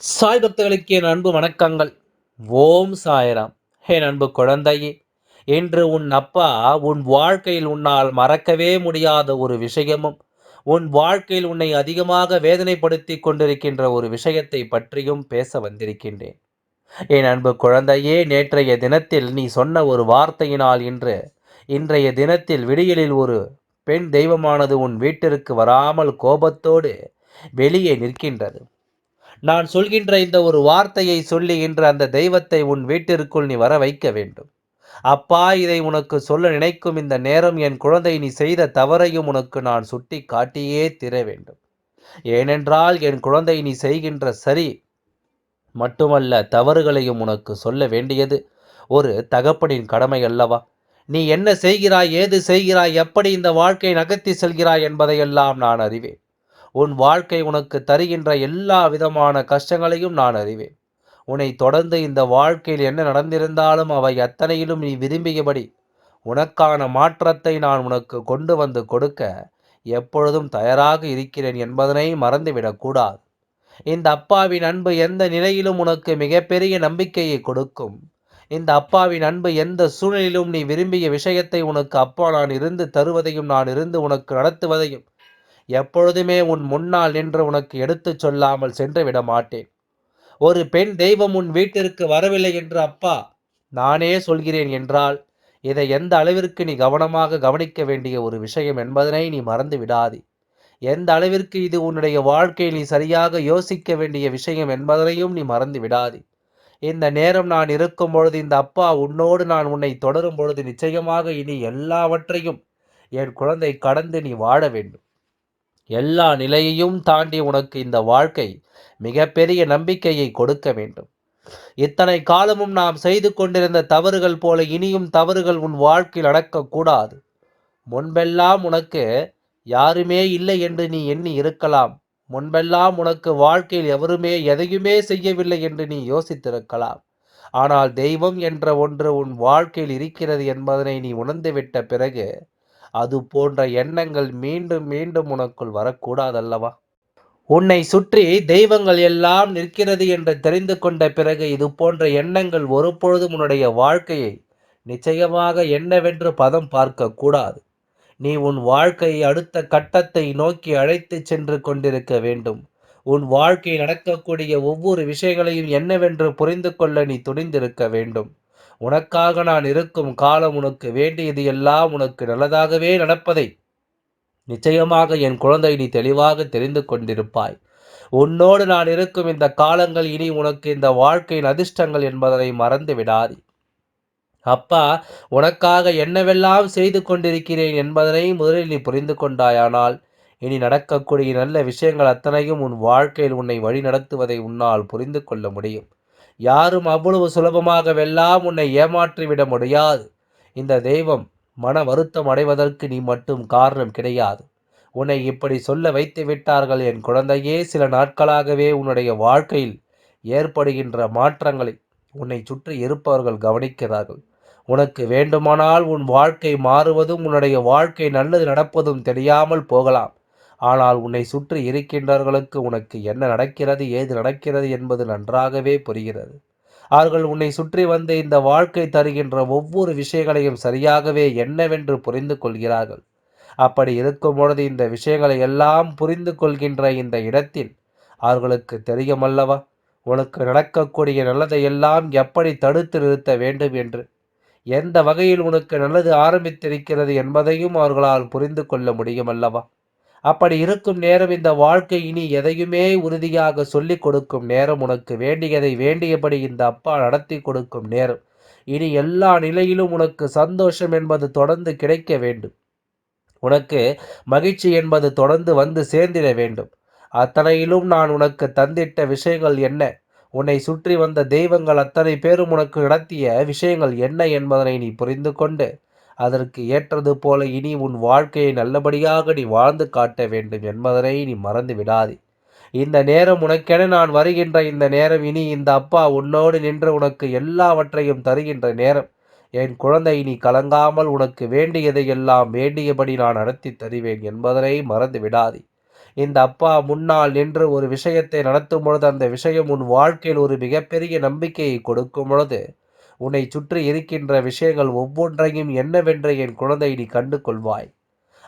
சாய் பக்தர்களுக்கு என் அன்பு வணக்கங்கள். ஓம் சாய்ராம். என் அன்பு குழந்தையே இன்று உன் அப்பா உன் வாழ்க்கையில் உன்னால் மறக்கவே முடியாத ஒரு விஷயமும் உன் வாழ்க்கையில் உன்னை அதிகமாக வேதனைப்படுத்தி கொண்டிருக்கின்ற ஒரு விஷயத்தை பற்றியும் பேச வந்திருக்கின்றேன். என் அன்பு குழந்தையே நேற்றைய தினத்தில் நீ சொன்ன ஒரு வார்த்தையினால் இன்று இன்றைய தினத்தில் விடியலில் ஒரு பெண் தெய்வமானது உன் வீட்டிற்கு வராமல் கோபத்தோடு வெளியே நிற்கின்றது. நான் சொல்கின்ற இந்த ஒரு வார்த்தையை சொல்லுகின்ற அந்த தெய்வத்தை உன் வீட்டிற்குள் நீ வர வைக்க வேண்டும். அப்பா இதை உனக்கு சொல்ல நினைக்கும் இந்த நேரம் என் குழந்தை நீ செய்த தவறையும் உனக்கு நான் சுட்டி காட்டியே திர வேண்டும். ஏனென்றால் என் குழந்தை நீ செய்கின்ற சரி மட்டுமல்ல தவறுகளையும் உனக்கு சொல்ல வேண்டியது ஒரு தகப்பனின் கடமை அல்லவா? நீ என்ன செய்கிறாய் ஏது செய்கிறாய் எப்படி இந்த வாழ்க்கை நகர்த்தி செல்கிறாய் என்பதையெல்லாம் நான் அறிவேன். உன் வாழ்க்கை உனக்கு தருகின்ற எல்லா விதமான கஷ்டங்களையும் நான் அறிவேன். உன்னை தொடர்ந்து இந்த வாழ்க்கையில் என்ன நடந்திருந்தாலும் அவை அத்தனையிலும் நீ விரும்பியபடி உனக்கான மாற்றத்தை நான் உனக்கு கொண்டு வந்து கொடுக்க எப்பொழுதும் தயாராக இருக்கிறேன் என்பதனை மறந்துவிடக்கூடாது இந்த அப்பாவின் அன்பு எந்த நிலையிலும் உனக்கு மிகப்பெரிய நம்பிக்கையை கொடுக்கும். இந்த அப்பாவின் அன்பு எந்த சூழ்நிலையிலும் நீ விரும்பிய விஷயத்தை உனக்கு அப்பா நான் இருந்து தருவதையும் நான் இருந்து உனக்கு நடத்துவதையும் எப்பொழுதுமே உன் முன்னால் நின்று உனக்கு எடுத்துச் சொல்லாமல் சென்று விட மாட்டேன். ஒரு பெண் தெய்வம் உன் வீட்டிற்கு வரவில்லை என்று அப்பா நானே சொல்கிறேன் என்றால் இதை எந்த அளவிற்கு நீ கவனமாக கவனிக்க வேண்டிய ஒரு விஷயம் என்பதனை நீ மறந்து விடாதே. எந்த அளவிற்கு இது உன்னுடைய வாழ்க்கையில் நீ சரியாக யோசிக்க வேண்டிய விஷயம் என்பதனையும் நீ மறந்து விடாதே. இந்த நேரம் நான் இருக்கும் பொழுது இந்த அப்பா உன்னோடு நான் உன்னை தொடரும் பொழுது நிச்சயமாக இனி எல்லாவற்றையும் என் குழந்தை கடந்து நீ வாழ வேண்டும். எல்லா நிலையையும் தாண்டி உனக்கு இந்த வாழ்க்கை மிகப்பெரிய நம்பிக்கையை கொடுக்க வேண்டும். இத்தனை காலமும் நாம் செய்து கொண்டிருந்த தவறுகள் போல இனியும் தவறுகள் உன் வாழ்க்கையில் நடக்கக்கூடாது. முன்பெல்லாம் உனக்கு யாருமே இல்லை என்று நீ எண்ணி இருக்கலாம். முன்பெல்லாம் உனக்கு வாழ்க்கையில் எவருமே எதையுமே செய்யவில்லை என்று நீ யோசித்திருக்கலாம். ஆனால் தெய்வம் என்ற ஒன்று உன் வாழ்க்கையில் இருக்கிறது என்பதனை நீ உணர்ந்துவிட்ட பிறகு அது போன்ற எண்ணங்கள் மீண்டும் மீண்டும் உனக்குள் வரக்கூடாதல்லவா? உன்னை சுற்றி தெய்வங்கள் எல்லாம் நிற்கிறது என்று தெரிந்து கொண்ட பிறகு இது போன்ற எண்ணங்கள் ஒருபொழுதும் உன்னுடைய வாழ்க்கையை நிச்சயமாக என்னவென்று பதம் பார்க்கக்கூடாது நீ உன் வாழ்க்கையை அடுத்த கட்டத்தை நோக்கி அழைத்து சென்று கொண்டிருக்க வேண்டும். உன் வாழ்க்கை நடக்கக்கூடிய ஒவ்வொரு விஷயங்களையும் என்னவென்று புரிந்து கொள்ள நீ துணிந்திருக்க வேண்டும். உனக்காக நான் இருக்கும் காலம் உனக்கு வேண்டியது எல்லாம் உனக்கு நல்லதாகவே நடப்பதை. நிச்சயமாக என் குழந்தை நீ தெளிவாக தெரிந்து கொண்டிருப்பாய். உன்னோடு நான் இருக்கும் இந்த காலங்கள் இனி உனக்கு இந்த வாழ்க்கையின் அதிர்ஷ்டங்கள் என்பதனை மறந்து விடாது. அப்பா உனக்காக என்னவெல்லாம் செய்து கொண்டிருக்கிறேன் என்பதனை முதலில் நீ புரிந்து கொண்டாயானால் இனி நடக்கக்கூடிய நல்ல விஷயங்கள் அத்தனையும் உன் வாழ்க்கையில் உன்னை வழி நடத்துவதை உன்னால் புரிந்து கொள்ள முடியும். யாரும் அவ்வளவு சுலபமாக வெல்லாம் உன்னை ஏமாற்றிவிட முடியாது. இந்த தெய்வம் மன வருத்தம் அடைவதற்கு நீ மட்டும் காரணம் கிடையாது. உன்னை இப்படி சொல்ல வைத்து விட்டார்கள் என் குழந்தையே சில நாட்களாகவே உன்னுடைய வாழ்க்கையில் ஏற்படுகின்ற மாற்றங்களை உன்னை சுற்றி இருப்பவர்கள் கவனிக்கிறார்கள். உனக்கு வேண்டுமானால் உன் வாழ்க்கை மாறுவதும் உன்னுடைய வாழ்க்கை நல்லது நடப்பதும் தெரியாமல் போகலாம். ஆனால் உன்னை சுற்றி இருக்கின்றவர்களுக்கு உனக்கு என்ன நடக்கிறது ஏது நடக்கிறது என்பது நன்றாகவே புரிகிறது. அவர்கள் உன்னை சுற்றி வந்து இந்த வாழ்க்கை தருகின்ற ஒவ்வொரு விஷயங்களையும் சரியாகவே என்னவென்று புரிந்து கொள்கிறார்கள். அப்படி இருக்கும் பொழுது இந்த விஷயங்களை எல்லாம் புரிந்து கொள்கின்ற இந்த இடத்தில் அவர்களுக்கு தெரியுமல்லவா? உனக்கு நடக்கக்கூடிய நல்லதை எல்லாம் எப்படி தடுத்து நிறுத்த வேண்டும் என்று? எந்த வகையில் உனக்கு நல்லது ஆரம்பித்திருக்கிறது என்பதையும் அவர்களால் புரிந்து கொள்ள முடியுமல்லவா? அப்படி இருக்கும் நேரம் இந்த வாழ்க்கை இனி எதையுமே உறுதியாக சொல்லிக் கொடுக்கும் நேரம். உனக்கு வேண்டியதை வேண்டியபடி இந்த அப்பா நடத்தி கொடுக்கும் நேரம். இனி எல்லா நிலையிலும் உனக்கு சந்தோஷம் என்பது தொடர்ந்து கிடைக்க வேண்டும். உனக்கு மகிழ்ச்சி என்பது தொடர்ந்து வந்து சேர்ந்திட வேண்டும். அத்தனையிலும் நான் உனக்கு தந்திட்ட விஷயங்கள் என்ன? உன்னை சுற்றி வந்த தெய்வங்கள் அத்தனை பேரும் உனக்கு நடத்திய விஷயங்கள் என்ன என்பதனை நீ புரிந்து கொண்டு அதற்கு ஏற்றது போல இனி உன் வாழ்க்கையை நல்லபடியாக நீ வாழ்ந்து காட்ட வேண்டும் என்பதனை நீ மறந்து விடாதே. இந்த நேரம் உனக்கென நான் வருகின்ற இந்த நேரம் இனி இந்த அப்பா உன்னோடு நின்று உனக்கு எல்லாவற்றையும் தருகின்ற நேரம். என் குழந்தை நீ கலங்காமல் உனக்கு வேண்டியதை எல்லாம் வேண்டியபடி நான் நடத்தி தருவேன் என்பதனை மறந்து விடாதே. இந்த அப்பா முன்னால் நின்று ஒரு விஷயத்தை நடத்தும் பொழுது அந்த விஷயம் உன் வாழ்க்கையில் ஒரு மிகப்பெரிய நம்பிக்கையை கொடுக்கும் பொழுது உன்னை சுற்றி இருக்கின்ற விஷயங்கள் ஒவ்வொன்றையும் என்னவென்று என் குழந்தை நீ கண்டு கொள்வாய்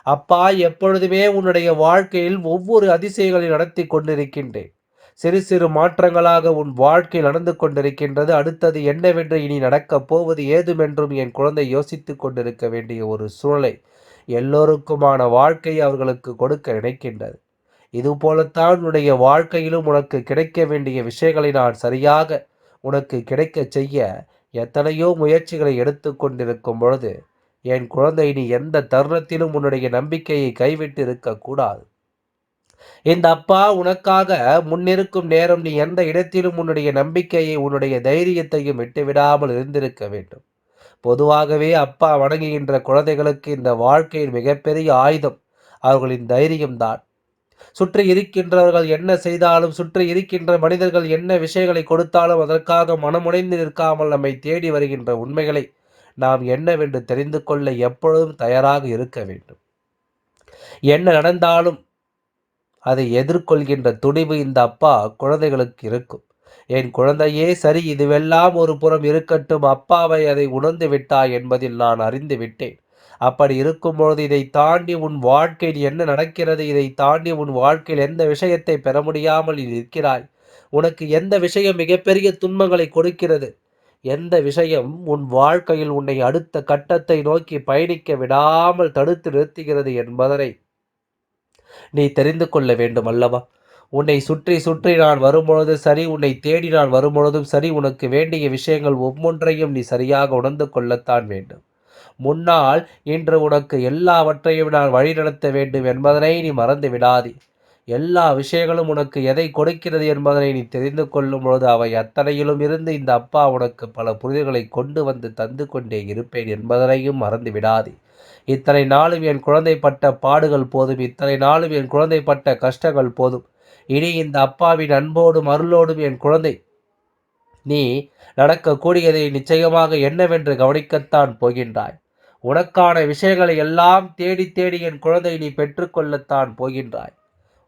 அப்பா எப்பொழுதுமே உன்னுடைய வாழ்க்கையில் ஒவ்வொரு அதிசயங்களை நடத்தி கொண்டிருக்கின்றேன். சிறு சிறு மாற்றங்களாக உன் வாழ்க்கை நடந்து கொண்டிருக்கின்றது. அடுத்தது என்னவென்று இனி நடக்கப் போவது ஏதுமென்றும் என் குழந்தை யோசித்துக் கொண்டிருக்க வேண்டிய ஒரு சூழலை எல்லோருக்குமான வாழ்க்கை அவர்களுக்கு கொடுக்க நினைக்கின்றது. இதுபோலத்தான் உன்னுடைய வாழ்க்கையிலும் உனக்கு கிடைக்க வேண்டிய விஷயங்களை நான் சரியாக உனக்கு கிடைக்கச் செய்ய எத்தனையோ முயற்சிகளை எடுத்து கொண்டிருக்கும் பொழுது என் குழந்தை நீ எந்த தருணத்திலும் உன்னுடைய நம்பிக்கையை கைவிட்டு இருக்கக்கூடாது இந்த அப்பா உனக்காக முன்னிருக்கும் நேரம் நீ எந்த இடத்திலும் உன்னுடைய நம்பிக்கையை உன்னுடைய தைரியத்தையும் விட்டுவிடாமல் இருந்திருக்க வேண்டும். பொதுவாகவே அப்பா வணங்குகின்ற குழந்தைகளுக்கு இந்த வாழ்க்கையின் மிகப்பெரிய ஆயுதம் அவர்களின் தைரியம்தான் சுற்றி இருக்கின்றவர்கள் என்ன செய்தாலும் சுற்றி இருக்கின்ற மனிதர்கள் என்ன விஷயங்களை கொடுத்தாலும் அதற்காக மனமுடைந்து நிற்காமல் நம்மை தேடி வருகின்ற உண்மைகளை நாம் என்னவென்று தெரிந்து கொள்ள எப்பொழுதும் தயாராக இருக்க வேண்டும். என்ன நடந்தாலும் அதை எதிர்கொள்கின்ற துணிவு இந்த அப்பா குழந்தைகளுக்கு இருக்கும். என் குழந்தையே சரி இதுவெல்லாம் ஒரு புறம் இருக்கட்டும். அப்பாவை அதை உணர்ந்து விட்டாய் என்பதில் நான் அறிந்து விட்டேன். அப்படி இருக்கும்பொழுது இதை தாண்டி உன் வாழ்க்கையில் என்ன நடக்கிறது? இதை தாண்டி உன் வாழ்க்கையில் எந்த விஷயத்தை பெற முடியாமல் இருக்கிறாய் உனக்கு எந்த விஷயம் மிகப்பெரிய துன்பங்களை கொடுக்கிறது? எந்த விஷயம் உன் வாழ்க்கையில் உன்னை அடுத்த கட்டத்தை நோக்கி பயணிக்க விடாமல் தடுத்து நிறுத்துகிறது என்பதனை நீ தெரிந்து கொள்ள வேண்டும் அல்லவா? உன்னை சுற்றி சுற்றி நான் வரும்பொழுது சரி உன்னை தேடி நான் வரும்பொழுதும் சரி உனக்கு வேண்டிய விஷயங்கள் ஒவ்வொன்றையும் நீ சரியாக உணர்ந்து கொள்ளத்தான் வேண்டும். முன்னால் இன்று உனக்கு எல்லாவற்றையும் நான் வழிநடத்த வேண்டும் என்பதனை நீ மறந்து விடாதே. எல்லா விஷயங்களும் உனக்கு எதை கொடுக்கிறது என்பதனை நீ தெரிந்து கொள்ளும் பொழுது அவை அத்தனையிலும் இருந்து இந்த அப்பா உனக்கு பல புரிதல்களை கொண்டு வந்து தந்து கொண்டே இருப்பேன் என்பதனையும் மறந்து விடாதே. இத்தனை நாளும் என் குழந்தை பட்ட பாடுகள் போதும் இத்தனை நாளும் என் குழந்தை பட்ட கஷ்டங்கள் போதும். இனி இந்த அப்பாவின் அன்போடும் அருளோடும் என் குழந்தை நீ நடக்கக்கூடியதை நிச்சயமாக என்னவென்று கவனிக்கத்தான் போகின்றாய். உனக்கான விஷயங்களை எல்லாம் தேடி தேடி என் குழந்தை நீ பெற்றுக்கொள்ளத்தான் போகின்றாய்.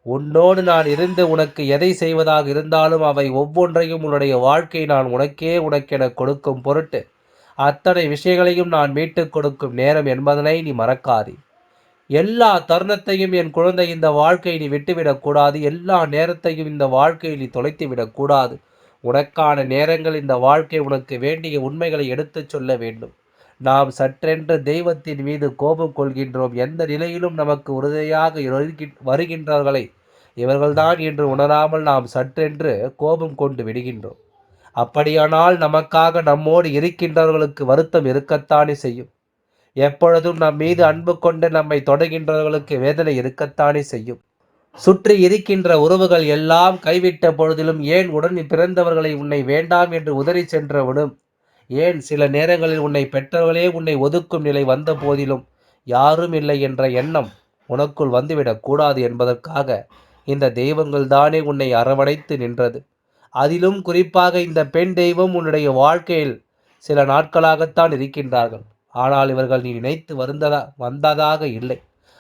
உன்னோடு நான் இருந்து உனக்கு எதை செய்வதாக இருந்தாலும் அவை ஒவ்வொன்றையும் உன்னுடைய வாழ்க்கை நான் உனக்கே உனக்கென கொடுக்கும் பொருட்டு அத்தனை விஷயங்களையும் நான் மீட்டுக் கொடுக்கும் நேரம் என்பதனை நீ மறக்காதே. எல்லா தருணத்தையும் என் குழந்தை இந்த வாழ்க்கையை நீ விட்டுவிடக்கூடாது எல்லா நேரத்தையும் இந்த வாழ்க்கையை நீ தொலைத்து விடக்கூடாது உனக்கான நேரங்கள் இந்த வாழ்க்கை உனக்கு வேண்டிய உண்மைகளை எடுத்துச் சொல்ல வேண்டும். நாம் சற்றென்று தெய்வத்தின் மீது கோபம் கொள்கின்றோம். எந்த நிலையிலும் நமக்கு உறுதியாக வருகின்றவர்களை இவர்கள்தான் என்று உணராமல் நாம் சற்றென்று கோபம் கொண்டு விடுகின்றோம். அப்படியானால் நமக்காக நம்மோடு இருக்கின்றவர்களுக்கு வருத்தம் இருக்கத்தானே செய்யும். எப்பொழுதும் நம் மீது அன்பு கொண்டு நம்மை தொடர்கின்றவர்களுக்கு வேதனை இருக்கத்தானே செய்யும். சுற்றி இருக்கின்ற உறவுகள் எல்லாம் கைவிட்ட பொழுதிலும் ஏன் உடன் பிறந்தவர்களை உன்னை வேண்டாம் என்று உதறி சென்றவனும் ஏன் சில நேரங்களில் உன்னை பெற்றவர்களே உன்னை ஒதுக்கும் நிலை வந்த போதிலும் யாரும் இல்லை என்ற எண்ணம் உனக்குள் வந்துவிடக்கூடாது என்பதற்காக இந்த தெய்வங்கள் தானே உன்னை அரவணைத்து நின்றது. அதிலும் குறிப்பாக இந்த பெண் தெய்வம் உன்னுடைய வாழ்க்கையில் சில நாட்களாகத்தான் இருக்கின்றார்கள். ஆனால் இவர்கள் நீ நினைத்து வருந்ததா வந்ததாக இல்லை.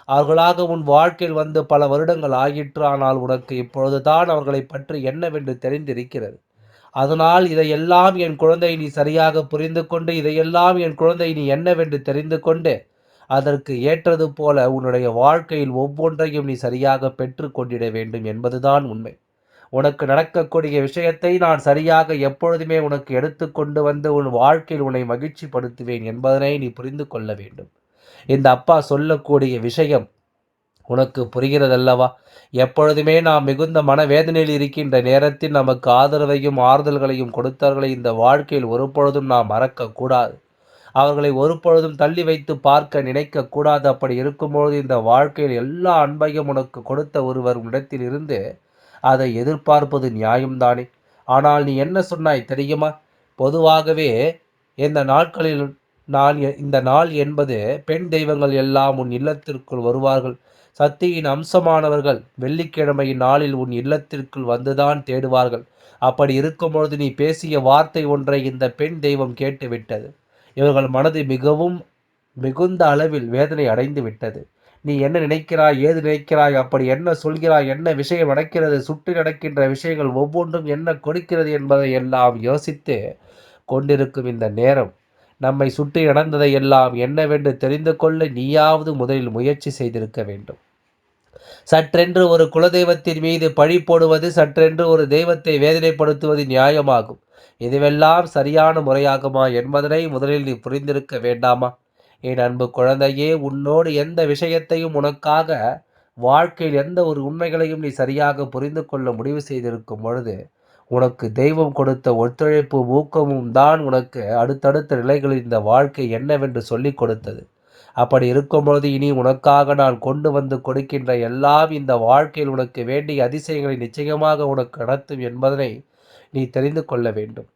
அவர்களாக உன் வாழ்க்கையில் வந்து பல வருடங்கள் ஆகிற்று ஆனால் உனக்கு இப்பொழுதுதான் அவர்களை பற்றி என்னவென்று தெரிந்திருக்கிறது. அதனால் இதையெல்லாம் என் குழந்தை நீ சரியாக புரிந்து கொண்டு இதையெல்லாம் என் குழந்தை நீ என்னவென்று தெரிந்து கொண்டு அதற்கு ஏற்றது போல உன்னுடைய வாழ்க்கையில் ஒவ்வொன்றையும் நீ சரியாக பெற்று கொண்டிட வேண்டும் என்பதுதான் உண்மை. உனக்கு நடக்கக்கூடிய விஷயத்தை நான் சரியாக எப்பொழுதுமே உனக்கு எடுத்துக்கொண்டு வந்து உன் வாழ்க்கையில் உன்னை மகிழ்ச்சிப்படுத்துவேன் என்பதனை நீ புரிந்து கொள்ள வேண்டும். இந்த அப்பா சொல்லக்கூடிய விஷயம் உனக்கு புரிகிறதல்லவா? எப்பொழுதுமே நாம் மிகுந்த மனவேதனையில் இருக்கின்ற நேரத்தில் நமக்கு ஆதரவையும் ஆறுதல்களையும் கொடுத்தவர்களை இந்த வாழ்க்கையில் ஒருபொழுதும் நாம் மறக்கக்கூடாது. அவர்களை ஒருபொழுதும் தள்ளி வைத்து பார்க்க நினைக்கக்கூடாது. அப்படி இருக்கும்பொழுது இந்த வாழ்க்கையில் எல்லா அன்பையும் உனக்கு கொடுத்த ஒருவர் இடத்தில் இருந்து அதை எதிர்பார்ப்பது நியாயம்தானே? ஆனால் நீ என்ன சொன்னாய் தெரியுமா? பொதுவாகவே இந்த நாட்களில் நான் இந்த நாள் என்பது பெண் தெய்வங்கள் எல்லாம் உன் இல்லத்திற்குள் வருவார்கள். சக்தியின் அம்சமானவர்கள் வெள்ளிக்கிழமையின் நாளில் உன் இல்லத்திற்குள் வந்துதான் தேடுவார்கள். அப்படி இருக்கும்பொழுது நீ பேசிய வார்த்தை ஒன்றை இந்த பெண் தெய்வம் கேட்டுவிட்டது. இவர்கள் மனது மிகவும் மிகுந்த அளவில் வேதனை அடைந்து விட்டது நீ என்ன நினைக்கிறாய்? ஏது நினைக்கிறாய்? அப்படி என்ன சொல்கிறாய்? என்ன விஷயம் நடக்கிறது? சுற்றி நடக்கின்ற விஷயங்கள் ஒவ்வொன்றும் என்ன கொடுக்கிறது என்பதை எல்லாம் யோசித்து கொண்டிருக்கும் இந்த நேரம் நம்மை சுற்றி நடந்ததை எல்லாம் என்னவென்று தெரிந்து கொள்ள நீயாவது முதலில் முயற்சி செய்திருக்க வேண்டும். சற்றென்று ஒரு குலதெய்வத்தின் மீது பழி போடுவது சற்றென்று ஒரு தெய்வத்தை வேதனைப்படுத்துவது நியாயமாகும். இதுவெல்லாம் சரியான முறையாகுமா என்பதனை முதலில் நீ புரிந்திருக்க வேண்டாமா? என் அன்பு குழந்தையே உன்னோடு எந்த விஷயத்தையும் உனக்காக வாழ்க்கையில் எந்த ஒரு உண்மைகளையும் நீ சரியாக புரிந்து கொள்ள முடிவு செய்திருக்கும் பொழுது உனக்கு தெய்வம் கொடுத்த ஒத்துழைப்பு ஊக்கமும் தான் உனக்கு அடுத்தடுத்த நிலைகளில் இந்த வாழ்க்கை என்னவென்று சொல்லிக் கொடுத்தது. அப்படி இருக்கும்பொழுது இனி உனக்காக நான் கொண்டு வந்து கொடுக்கின்ற எல்லாம் இந்த வாழ்க்கையில் உனக்கு வேண்டிய அதிசயங்களை நிச்சயமாக உனக்கு நடத்தும் என்பதனை நீ தெரிந்து கொள்ள வேண்டும்.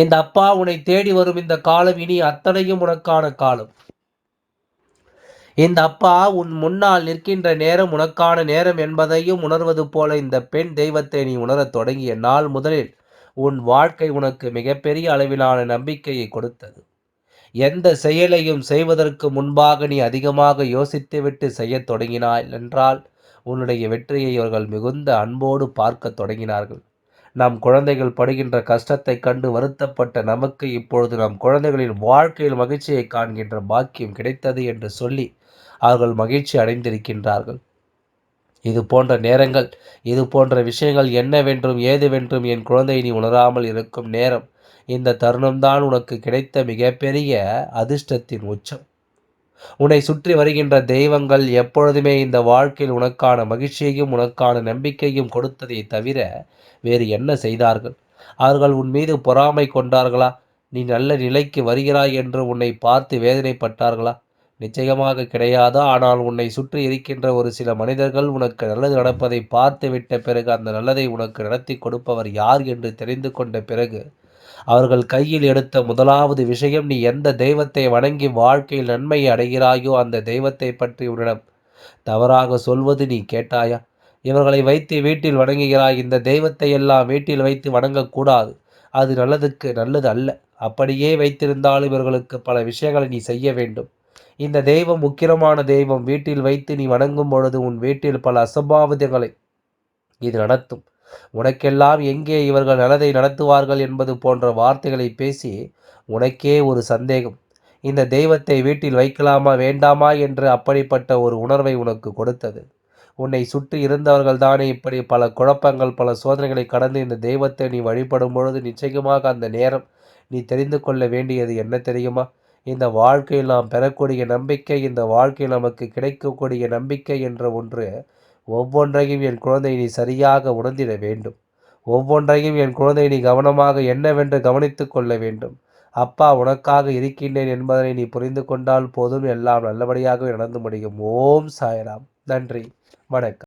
இந்த அப்பா உன்னை தேடி வரும் இந்த காலம் இனி அத்தனையும் உனக்கான காலம். இந்த அப்பா உன் முன்னால் நிற்கின்ற நேரம் உனக்கான நேரம் என்பதையும் உணர்வது போல இந்த பெண் தெய்வத்தை நீ உணரத் தொடங்கிய நாள் முதலில் உன் வாழ்க்கை உனக்கு மிகப்பெரிய அளவிலான நம்பிக்கையை கொடுத்தது. எந்த செயலையும் செய்வதற்கு முன்பாக நீ அதிகமாக யோசித்துவிட்டு செய்யத் தொடங்கினாய் என்றால் உன்னுடைய வெற்றியை அவர்கள் மிகுந்த அன்போடு பார்க்க தொடங்கினார்கள். நம் குழந்தைகள் படுகின்ற கஷ்டத்தை கண்டு வருத்தப்பட்ட நமக்கு இப்பொழுது நம் குழந்தைகளின் வாழ்க்கையில் மகிழ்ச்சியை காண்கின்ற பாக்கியம் கிடைத்தது என்று சொல்லி அவர்கள் மகிழ்ச்சி அடைந்திருக்கின்றார்கள். இது போன்ற நேரங்கள் இது போன்ற விஷயங்கள் என்னவென்றும் ஏதுவென்றும் என் குழந்தை நீ உணராமல் இருக்கும் நேரம் இந்த தருணம்தான் உனக்கு கிடைத்த மிகப்பெரிய அதிர்ஷ்டத்தின் உச்சம். உன்னை சுற்றி வருகின்ற தெய்வங்கள் எப்பொழுதுமே இந்த வாழ்க்கையில் உனக்கான மகிழ்ச்சியையும் உனக்கான நம்பிக்கையும் கொடுத்ததை தவிர வேறு என்ன செய்தார்கள்? அவர்கள் உன் மீது பொறாமை கொண்டார்களா? நீ நல்ல நிலைக்கு வருகிறாய் என்று உன்னை பார்த்து வேதனைப்பட்டார்களா? நிச்சயமாக கிடையாது? ஆனால் உன்னை சுற்றி இருக்கின்ற ஒரு சில மனிதர்கள் உனக்கு நல்லது நடப்பதை பார்த்து விட்ட பிறகு அந்த நல்லதை உனக்கு நடத்தி கொடுப்பவர் யார் என்று தெரிந்து கொண்ட பிறகு அவர்கள் கையில் எடுத்த முதலாவது விஷயம் நீ எந்த தெய்வத்தை வணங்கி வாழ்க்கையில் நன்மையை அடைகிறாயோ அந்த தெய்வத்தை பற்றி உன்னிடம் தவறாக சொல்வது நீ கேட்டாயா? இவர்களை வைத்து வீட்டில் வணங்குகிறாய் இந்த தெய்வத்தை எல்லாம் வீட்டில் வைத்து வணங்கக்கூடாது. அது நல்லதுக்கு நல்லது அல்ல. அப்படியே வைத்திருந்தாலும் இவர்களுக்கு பல விஷயங்களை நீ செய்ய வேண்டும். இந்த தெய்வம் உக்கிரமான தெய்வம் வீட்டில் வைத்து நீ வணங்கும் பொழுது உன் வீட்டில் பல அசம்பாவிதங்களை இது நடத்தும். உனக்கெல்லாம் எங்கே இவர்கள் நல்லதை நடத்துவார்கள் என்பது போன்ற வார்த்தைகளை பேசி உனக்கே ஒரு சந்தேகம். இந்த தெய்வத்தை வீட்டில் வைக்கலாமா வேண்டாமா என்று அப்படிப்பட்ட ஒரு உணர்வை உனக்கு கொடுத்தது. உன்னை சுற்றி இருந்தவர்கள் தானே இப்படி பல குழப்பங்கள் பல சோதனைகளை கடந்து இந்த தெய்வத்தை நீ வழிபடும் பொழுது நிச்சயமாக அந்த நேரம் நீ தெரிந்து கொள்ள வேண்டியது என்ன தெரியுமா? இந்த வாழ்க்கையில் நாம் பெறக்கூடிய நம்பிக்கை இந்த வாழ்க்கையில் நமக்கு கிடைக்கக்கூடிய நம்பிக்கை என்ற ஒன்று ஒவ்வொன்றையும் என் குழந்தை நீ சரியாக உணர்ந்திட வேண்டும். ஒவ்வொன்றையும் என் குழந்தை நீ கவனமாக என்னவென்று கவனித்து கொள்ள வேண்டும். அப்பா உனக்காக இருக்கின்றேன் என்பதனை நீ புரிந்து கொண்டால் போதும். எல்லாம் நல்லபடியாக நடந்து முடியும். ஓம் சாய்ராம். நன்றி. வணக்கம்.